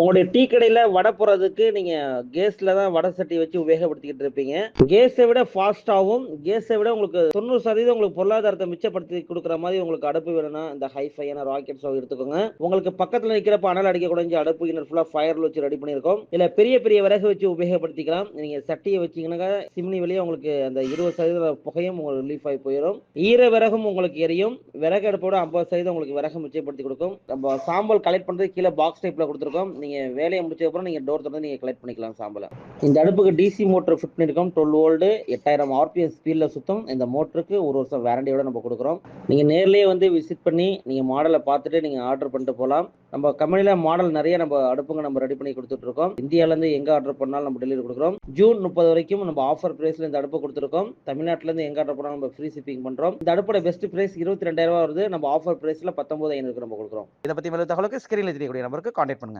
உங்களுடைய டீ கடையில வடை போடுறதுக்கு நீங்க கேஸ்ல தான் வடை சட்டி வச்சு உபயோகப்படுத்திக்கிட்டு இருப்பீங்க. கேஸை விட ஃபாஸ்டாகவும் கேஸை விட உங்களுக்கு தொண்ணூறு சதவீதம் உங்களுக்கு பொருளாதாரத்தை மிச்சப்படுத்தி கொடுக்குற மாதிரி உங்களுக்கு அடுப்பு வேணும்னா இந்த ஹைஃபையான ராக்கெட் ஸ்டவ் எடுத்துக்கோங்க. உங்களுக்கு பக்கத்துல நிக்கிறப்ப அனல் அடிக்க கூடிய அடுப்பு இன்னர் ஃபுல்லா ஃபயர்ல வச்சு ரெடி பண்ணியிருக்கோம். இல்ல பெரிய பெரிய விறகு வச்சு உபயோகப்படுத்திக்கலாம். நீங்க சட்டியை வச்சீங்கன்னா சிம்னி வெளியே உங்களுக்கு அந்த இருபது சதவீத புகையும் உங்களுக்கு ரிலீஃப் ஆகி போயிடும் ஈர விறகும் உங்களுக்கு எரியும். விறகு அடுப்போட ஐம்பது சதவீதம் உங்களுக்கு விறகு மிச்சப்படுத்தி கொடுக்கும். நம்ம சாம்பல் கலெக்ட் பண்றது கீழே பாக்ஸ் டைப்ல கொடுத்துருக்கோம். நீங்க நீங்கள் வேலையை முடிச்சதுக்கப்புறம் நீங்கள் டோர் திறந்து நீங்கள் கலெக்ட் பண்ணிக்கலாம் சாம்பலை. இந்த அடுப்புக்கு டிசி மோட்டர் ஃபிட் பண்ணியிருக்கோம் டுவெல் வோல்டு எட்டாயிரம் ஆர்பிஎஸ் ஸ்பீடில் சுத்தம். இந்த மோட்டருக்கு ஒரு வருஷம் வேரண்டியோட நம்ம கொடுக்குறோம். நீங்கள் நேர்லேயே வந்து விசிட் பண்ணி நீங்கள் மாடலை பார்த்துட்டு நீங்கள் ஆர்டர் பண்ணிட்டு போகலாம். நம்ம கம்பெனியில் மாடல் நிறைய நம்ம அடுப்புங்க நம்ம ரெடி பண்ணி கொடுத்துட்டு இருக்கோம். எங்கே ஆர்டர் பண்ணாலும் நம்ம டெலிவரி கொடுக்குறோம். ஜூன் முப்பது வரைக்கும் நம்ம ஆஃபர் ப்ரைஸில் இந்த அடுப்பு கொடுத்துருக்கோம். தமிழ்நாட்டிலேருந்து எங்கே எங்க ஆர்டர் பண்ணாலும் நம்ம ஃப்ரீ ஷிப்பிங் பண்ணுறோம் இந்த அடுப்போட பெஸ்ட் ப்ரைஸ் இருபத்தி ரெண்டாயிரம் வருது. நம்ம ஆஃபர் ப்ரைஸில் பத்தொன்பது ஐநூறுக்கு நம்ம கொடுக்குறோம். இதை பற்றி மேலும் தகவலுக்கு ஸ்க்ரீனில் தெரியக்கூடிய நம்பருக்கு கான்டாக்ட் பண்ணுங்க.